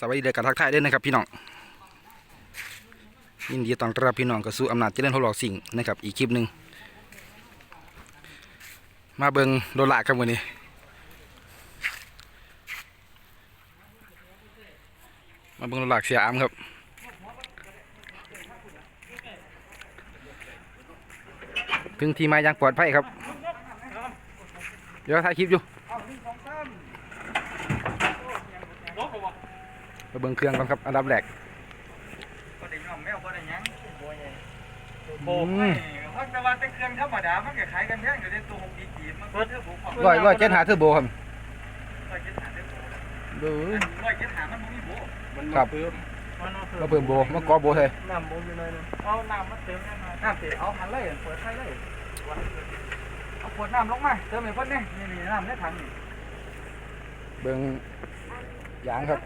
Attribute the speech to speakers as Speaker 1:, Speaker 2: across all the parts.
Speaker 1: สวัสดีเด็กกับทักทายด้วยนะครับพี่น้องยินดีต้อนรับพี่น้องกับสู่อำนาจเจริญทดลองสิ่งนะครับอีกคลิปหนึ่งมาเบิงโดนละครับวันนี้มาเบิงโดนละเสียอามครับถึงที่มาย่างปลอดภัยครับเดี๋ยวถ่ายคลิปอยู่ มาเบิงเครื่องก่อนครับอันดับแรก
Speaker 2: ก็ได้ย่อมแมวก็ได้หยังโบย
Speaker 1: อื
Speaker 2: โบ
Speaker 1: ม
Speaker 2: ไม่เพราะแต่ว่าเป็นเครื่องธรรมดามันก็ขายกันแพงอยู่ในตัวหกดีกีบมันก็เท่าผมของ
Speaker 1: ร้อยร้อยเจ็ดหาเทอร์โบครับ
Speaker 2: ร้อยเจ็ดหาได้โบ
Speaker 1: ดู
Speaker 2: ร้อยเจ็ดหามันบ่มีโบ
Speaker 1: ครับ
Speaker 2: มัน
Speaker 1: มาเพิ่มโบมาก่อโบเลย
Speaker 2: น้ำโบอยู่หน่อยนึงเอาน้ำมาเติมแน่นอนน้ำเติมเอาหันเลยเปิดไฟเลยเอาขวดน้ำลงมาเติมให้เพิ่นนี่นี่นี่น้ำในถังนี่
Speaker 1: เบิง ยางครับ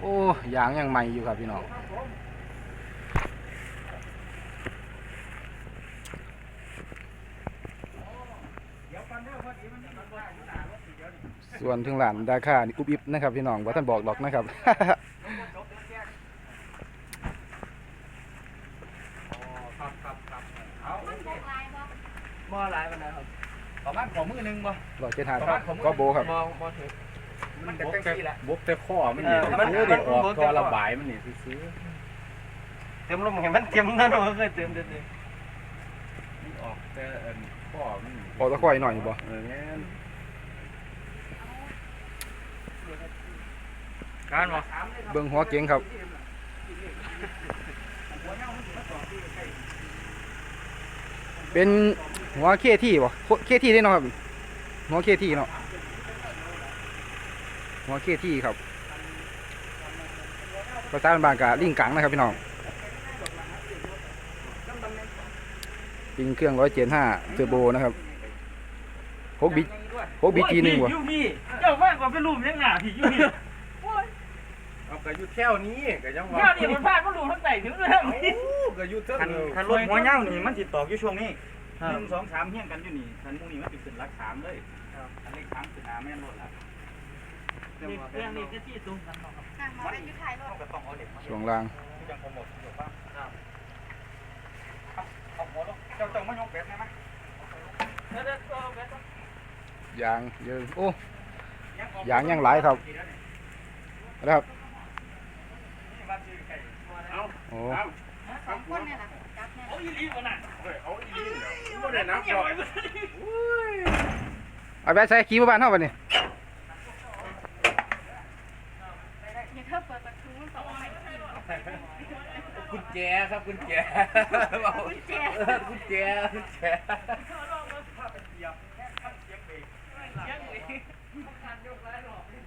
Speaker 1: โอ้ยางยังใหม่อยู่ครับพี่น้อง
Speaker 2: เดี๋ยวก่อนเด้อพอดีมันมันว่าอยู่หน้ารถเดี๋ยวนี่
Speaker 1: ส่วนถึงหลานดาค่านี่อุบอิบนะครับพี่น้องว่าท่านบอกหรอกนะครับ
Speaker 2: ลงมาจบแล้วแจ้งอ๋อครับครับครับเอา
Speaker 3: มันบกลายบ่
Speaker 2: บ่หลายปานใดครับประมาณของมือหนึงบ่
Speaker 1: ร้อยเจ็ดหาก็โบครับ
Speaker 2: บ่บ่ถึง มันจะจังซี่แหละ
Speaker 4: บกแต่ข้อมันนี่
Speaker 2: เออมัน
Speaker 4: เออเด็กออก
Speaker 2: มัน
Speaker 4: ท่อระบายมันนี่ซื้อ
Speaker 2: เต็มลมเห็นมันเต็มนั่นเนาะเคยเต็มเต็ม
Speaker 4: ๆมันออกแต่เอิ้นข้อมันนี่
Speaker 1: พอตะค่อยหน่อยบ่
Speaker 4: เออแม่น
Speaker 2: การบ่
Speaker 1: เบิงหัวเก๋งครับเป็นหัวเคที่บ่เคที่ได้เนาะครับหัวเคที่เนาะ หัวเคที่ครับภาษาบ้านๆกะลิงกังนะครับพี่น้องเป็นเครื่องร้อยเจ็ดห้าเทอร์โบนะครับหกบิหกบิจีหนึ่งบ่
Speaker 2: อยู่พี่เจ้าว่าก็เป็นรูปยังหน้าพี่อยู่พี่
Speaker 4: เอาก็อยู่แถวนี้ก็ยังว่า
Speaker 2: เจ้านี่มันพลาดมันรูปทั้งใส่ถึงเรื่องนี้
Speaker 4: โอ้ก็อยู่เท่า
Speaker 5: คัน
Speaker 4: เดิม
Speaker 5: คันรถหัวเน่านี่มันติดต่ออยู่ช่วงนี้หนึ่งสองสามเฮี้ยงกันอยู่นี่คันหมูนี่มันติดขึ้นรักสามเลยคันเลขสามขึ้นหาแม่นรถละ
Speaker 2: เรื่องนี้ก็ที่ตรงกันเนาะ
Speaker 3: ห่างมาเป็นอยู่ท้ายรถ
Speaker 5: เขาก็ต้องเอาเหล็กมา
Speaker 1: ช่วงล่าง
Speaker 5: ที่จังโปรโมทถูกป่ะ
Speaker 2: เอาหัวลงเจ้าเจ้ามายกแบบได้ไหมเดี๋ยวเดี๋ยวเอาแบบ
Speaker 1: ยางเยอะโอ้ยางยังหลายครับนะครับ
Speaker 4: เอา
Speaker 1: โอ้
Speaker 4: เอา
Speaker 3: สองคนเนี่ยล่ะจับเนี่ย
Speaker 2: เอาอีหลีบ่น่ะ
Speaker 4: เฮ้ยเอาอีหลีเดี๋ยวบ่ได้นับหรอก
Speaker 1: เอาไปใส่ขี้มาบ้านเฮาบัดนี้
Speaker 3: อย่าเพิ่งเปิดประตูมันสองให้ กุ
Speaker 4: ญแจครับกุญแจ
Speaker 3: กุญแจ
Speaker 4: เออกุญแจกุญแจ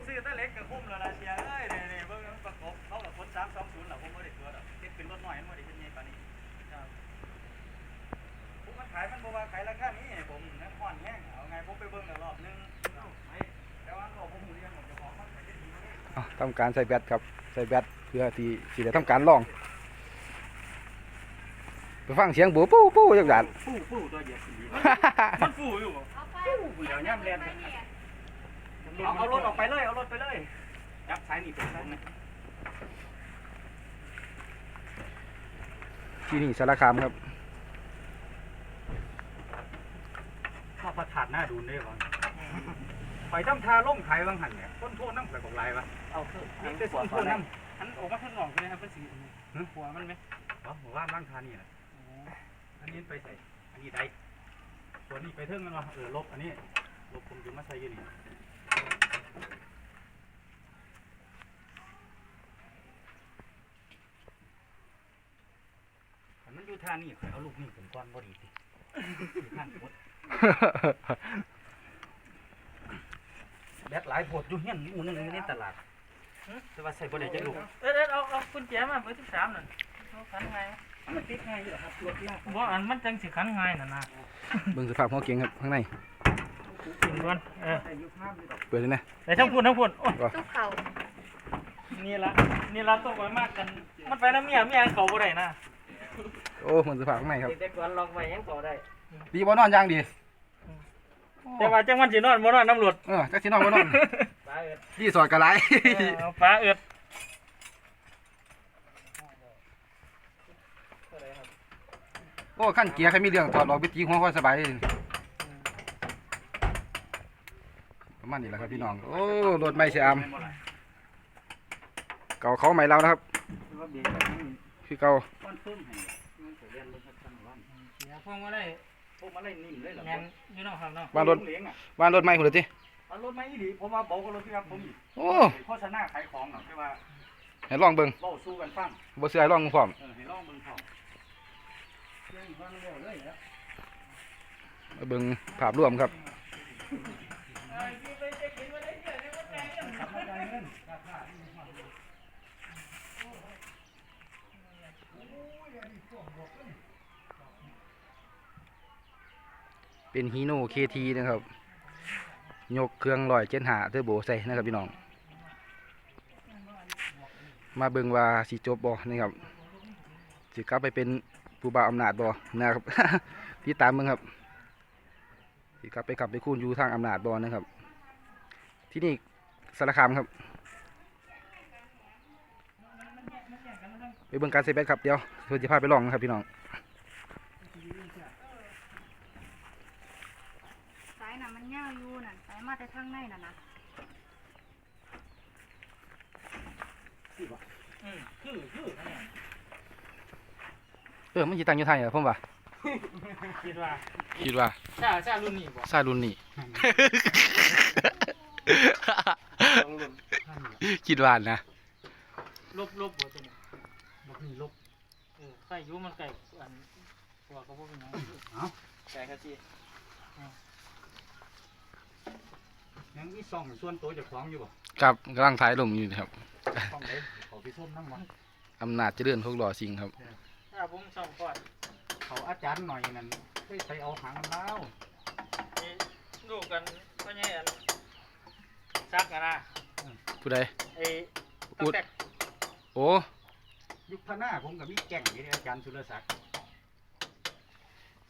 Speaker 5: ซื้อตะเล็กกับคุ้มแล้วนะเชียร์เอ้ยนี่นี่เบิ่งประกบเขากับคนสามสองศูนย์หรอผมไม่ได้ตัวหรอกเฮ็ดเป็นรถน้อยมันไม่ได้เฮ็ดใหญ่ปานนี้ผมมันขายมันบอกว่าขายราคานี้ผมนักห่อนแห้งเอาไงผมไปเบิ่งรอบนึงแต่ว่าก็ผมเรียนผมจะบอกมันไปได้
Speaker 1: อาทำการใส่แบตครับใส่แบต เพื่อที่สิได้ทำการลอง ไปฟังเสียงบูปูปูจักดัน
Speaker 5: ฟู่ฟู่ตัวเหยียบสีมันฟู่อยู่บ่
Speaker 3: เอาไป
Speaker 5: เดี๋ยวย่ำแลน
Speaker 3: ไปเนี่ย
Speaker 5: เอาเอารถออกไปเลยเอารถไปเลยยับซ้ายนี่เป็นซ้ายนะ
Speaker 1: ที่นี่สารคามครับ
Speaker 5: ข้าประทานหน้าดูได้บ่ไปทำทาล่มขายบางหันเนี่ยต้นโทษน้ำใส่กอกลายปะ
Speaker 2: เอาคือ
Speaker 5: นี่ได้ต้นโทษน้ำ
Speaker 2: อันออกมาข้างนอกเลยครับเป็นสีหัวมันไหม
Speaker 5: อ๋อหมู่บ้านบ้างทานี่แหละอันนี้ไปใส่ อันนี้ได้ส่วนนี้ไปเทิงกันวะเออลบ อันนี้ ลบผมจะมาใส่อยี่นี่อันมันอยู่ท่านี่ข่อยเอาลูกนี่ผมก้อนบ่ดีสิอยู่ข้างกดแบตหลายโพดอยู่เฮียนหมูหนึงอยู่ในตลาด แต่ว่าใส่บ่ได้จักลูก
Speaker 2: เออเออเอาเอากุญแจมาเบอร์ที่สามนั่นเอาขันไง
Speaker 5: มันติดง่ายอยู่เหรอครับรถยาก
Speaker 2: บ่อันมันจังสิขันไงน่ะนะ
Speaker 1: เบิ่งสภาพหัวเก๋งครับข้างใน
Speaker 2: กินก่อนเออ
Speaker 5: แต่อยู่ข้ามเลยดอก
Speaker 1: เปิดเลยนะ
Speaker 2: ไปทั้งพูนทั้งพูนโอ้ย
Speaker 3: ตู้เข่า
Speaker 2: นี่ละนี่ละต้องไว้มากกัน มันไปน้ำเมียเมียเขาบ่ได้นะ
Speaker 1: โอ้มันสภาพข้างในครับ
Speaker 2: เด็กๆก่อนลองไว้ยังต่อได้
Speaker 1: ดีบ่นอนอย่างดี
Speaker 2: แต่ว่าจังมันสินอนบ่นอนน้ำรวจ
Speaker 1: เออจักสินอนบ่นอน
Speaker 5: ไปาเอิด
Speaker 1: รีสอร์ทกระไร
Speaker 2: เอาฟ้าเอิด
Speaker 1: โอ้ขั้นเกียร์ใครมีเรื่องถอดออกไปตีหัวค่อยสบายเลยประมาณนี้แหละครับพี่น้อง โอ้รถไม่เสียอามเก่าเขาใหม่เรานะครับ
Speaker 5: ว่าเบียร์แบบนี้
Speaker 1: คือเก่า
Speaker 5: ก้อนเพิ่มให้มันจะเรียนรถชั้นวัน
Speaker 2: เสียพวงมาได้
Speaker 5: พวกมาเล่นนิ่มเลยเหรอ
Speaker 2: แมนอยู่นอกครับเนาะ
Speaker 1: ว่ารถ
Speaker 5: เลี้ยงอะ
Speaker 1: ว่ารถไม่หุ่นเลยที
Speaker 5: เอารถไม่อีหลีผมว่าบอกกับรถพี่ครับผมอีก
Speaker 1: โอ้
Speaker 5: โฆษณาขายของหน่อยใช่ว่า
Speaker 1: ให้ลองเบิ่ง
Speaker 5: เบ้าสู้กันฟัง
Speaker 1: บ่เสือให้ลองพร้อม
Speaker 5: เออให้ลองเบิ่งพร้อมเรื่องบ้านเร็วเลยแล้ว
Speaker 1: มาเบิ่งภาพรวมครับ เป็นฮีโน่เคทีนะครับ ยกเครื่องลอยเจนหาเทอร์โบใส่นะครับพี่น้อง มาเบิ่งว่าสิจบบ่นะครับสิกลับไปเป็นผู้บ่าวอำนาจบ่นะครับที่ตามเบิ่งครับสิกลับไปขับไปคูนอยู่ทางอำนาจบ่นะครับ ที่นี่สารคามครับไปเบิ่งการเซฟแบตครับเดี๋ยวเพื่อจะพาไปลองนะครับพี่น้อง
Speaker 3: สายน่ะมันยาวอยู่นั่นสาย มาแต่ทางในน่ะนะ
Speaker 2: อืมคือคือ
Speaker 1: เออมันสิตั้งอยู่ไทยเหรอผมว่า
Speaker 2: คิดว่า
Speaker 1: คิดว่า
Speaker 2: ชาชารุ่นนี้บ่
Speaker 1: ซารุ่นนี้คิดว่านะ
Speaker 2: ลบลบบ่ตัวนี้บ่มีลบเออใส่อยู่มันไก่อันตัวเขาบ่เป็นหยังไก่ครับจี
Speaker 5: ยัง มีซ่องส่วนตัวเจากของอยู่บ่
Speaker 1: ครับกำลังถ่ายลงอยู่นะครับ
Speaker 5: ซ่องไหนเขาไปส้มน้ำมัน
Speaker 1: อำนาจเจริญพวกหล่อสิงครับ
Speaker 2: ถ้าผมส่องก่อน
Speaker 5: เขาอาจารย์หน่อยนั่นได้ไปเอาหางมันแล้ว
Speaker 2: มีลูกกันพ่อใหญ่อันซักกันนะ
Speaker 1: ผู้ใด
Speaker 2: ไอ้
Speaker 1: อุ
Speaker 2: ตั้
Speaker 1: ด
Speaker 2: งแต่
Speaker 1: โอ้
Speaker 5: ยุคพน้าผมกับมีแก่งนี่อาจารย์สุรศักดิ์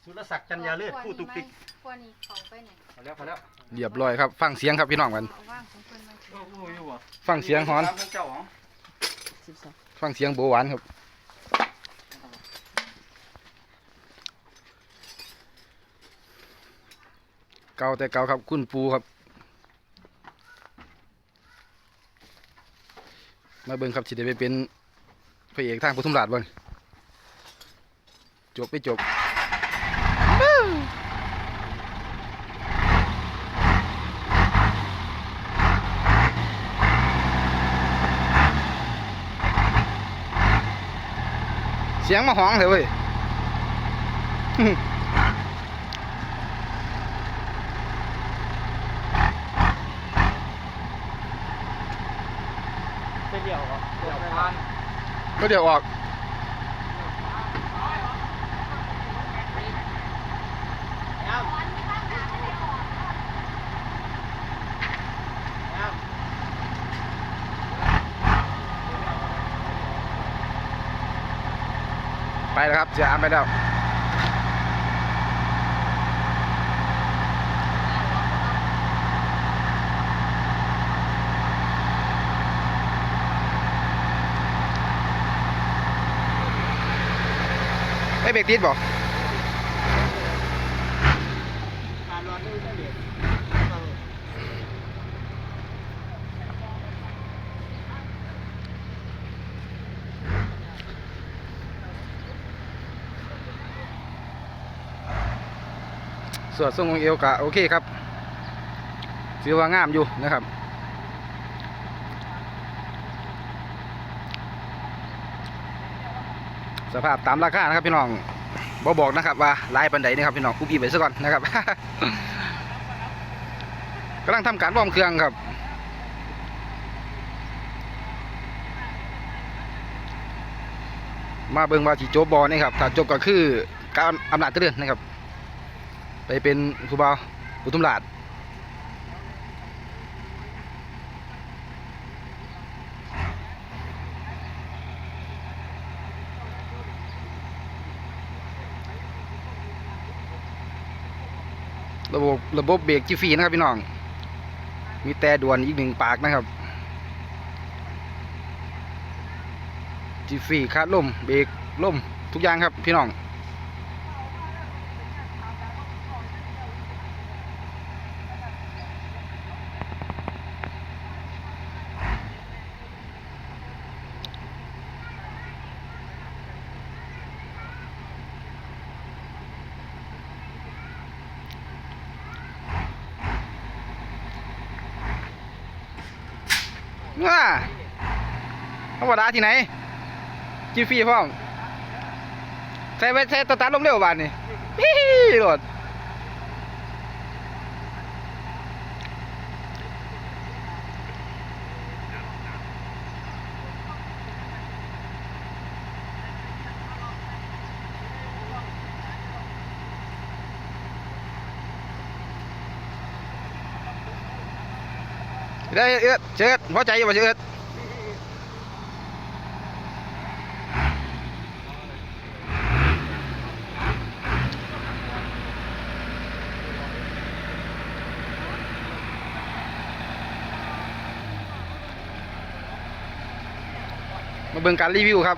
Speaker 5: สุรศักดิ์จันยาเลิศผู้ตุกติก
Speaker 3: พวกนี้เขาไปเนี่ย
Speaker 5: พอแล้วพอแล้ว
Speaker 1: เรียบร้อยครับ ฟังเสียงครับพี่น้องกัน
Speaker 3: เอาว่างของเพิ่นมา
Speaker 2: โอ้โหอยู่บ่
Speaker 1: ฟังเสียงฮอน
Speaker 5: เจ้าของ
Speaker 1: ฟังเสียงโบหวานครับ เก่าแต่เก่าครับคุณปูครับ มาเบิ่งครับสิได้ไปเป็นพระเอกทางปทุมราชบ่นจบไปจบ เสียงมาห้องเลยเว้ย
Speaker 2: ไปเดี่ยวบ่เดี่ยวพาน
Speaker 1: ก็เดี๋ยวออก ไปแล้วครับเสียอามไปแล้วไม่เบรกติดบอก ส่วนทรงของเอวกะโอเคครับถือว่างามอยู่นะครับสภาพตามราคานะครับพี่น้องบอบอกนะครับว่าลายปันใดนะครับพี่น้องอุบอีไปซะก่อนนะครับกำลังทำการวอมเครื่องครับมาเบิ่งว่าสิจบบอนี่ครับถ้าจบก็คือการอำนาจเจริญนะครับ ไปเป็นผู้บ่าวผู้ตุมราชระบบระบบเบรกจีฟีนะครับพี่น้อง มีแต่ด่วนอีกหนึ่งปากนะครับจีฟีคาดล่มเบรกล่มทุกอย่างครับพี่น้อง ว้า ธรรมดาที่ไหนจีฟรีพร้อมใส่ไปใส่ตัวตัดลงเร็วบานนี่ฮิฮิโหลดได้เอื้อเชิดพอใจอยู่ป่เชิด บิ่งการรีวิวครับ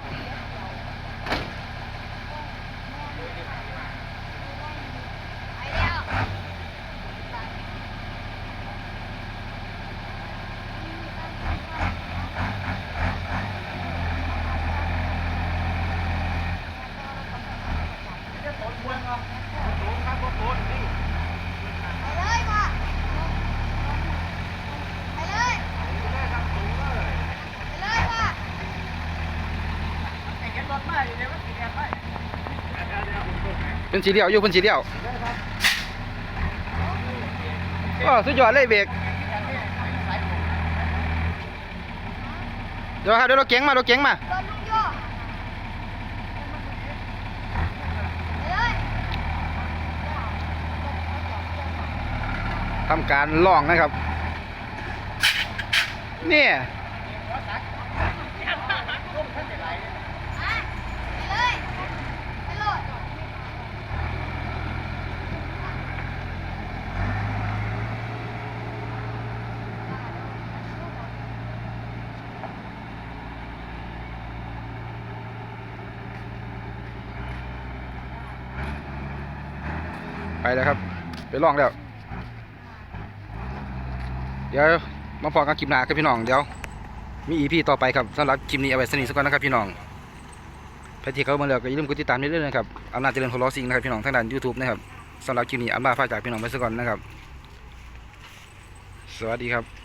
Speaker 3: ไปเลยค่ะไปเลยไปเลยค่ะ
Speaker 2: เห็นสีแดงไป
Speaker 1: เป็นสีเดียวอยู่เป็นสีเดียวโอ้สุดยอดเลยเบรกเดี๋ยวครับเดี๋ยวเราเก๋งมาเราเก๋งมา
Speaker 3: โดนลุงโยไปเลย
Speaker 1: ทำการล่องนะครับ เนี่ย
Speaker 3: ไปเลยไปโหลด
Speaker 1: ไป แล้วครับ ไปล่องแล้ว เดี๋ยวมาพอกันคลิปหน้าครับพี่น้องเดี๋ยวมีอีพีต่อไปครับสำหรับคลิปนี้เอาไว้สนิทสักก่อนนะครับพี่น้องใครที่เขามาแล้วก็อย่าลืมกดติดตามด้วยนะครับอำนาจเจริญโฮลอซิงนะครับพี่น้องทางด้านยูทูบนะครับสำหรับคลิปนี้อันบาฟ้ากจากพี่น้องไปสักก่อนนะครับ สวัสดีครับ